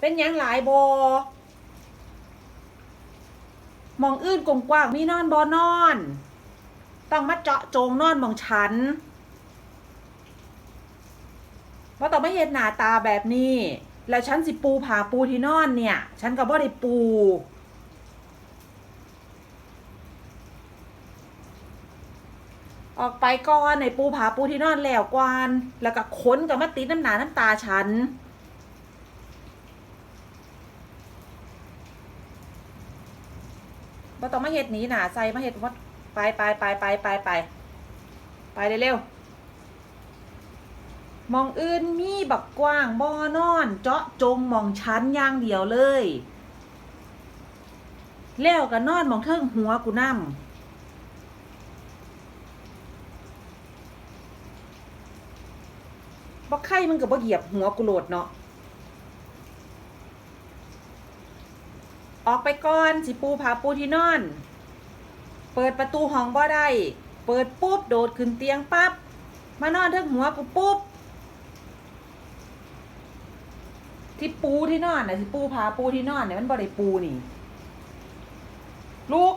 เป็นยังหลายบอมองอื่นกว้างมีนอนบอนอน ต้องมาเจาะจงนอนมองฉันว่าต้องไม่เห็นหน้าตาแบบนี้ แล้วฉันสิปูผาปูที่นอนเนี่ย ฉันก็บ่ได้ปูออกไปก่อนในปูผาปูที่นอนแล้วกวานแล้วก็ค้นกับมาติดน้ำหนาน้ำตาฉัน บ่ต้องมาเฮ็ดหนีหนาใส่มาเฮ็ดวัดไปไปไปไปไปไปไปเร็วๆมองอื่นมีบักกว้างบ่อนอน เจาะจงมองชั้นอย่างเดียวเลย แล้วก็นอนมองเทิงหัวกูนํบ่ไข่มึงก็บ่เหยียบหัวกูโหลดเนาะ ออกไปก่อนสิปูผาปูที่นอน เปิดประตูห้องบ่ได้ เปิดปุ๊บโดดขึ้นเตียงปั๊บ มานอนทั้งหัวปูปุ๊บที่ปูที่นอนน่ะสิปูผาปูที่นอนเนี่ยมันบ่ได้ปูนี่ ลูก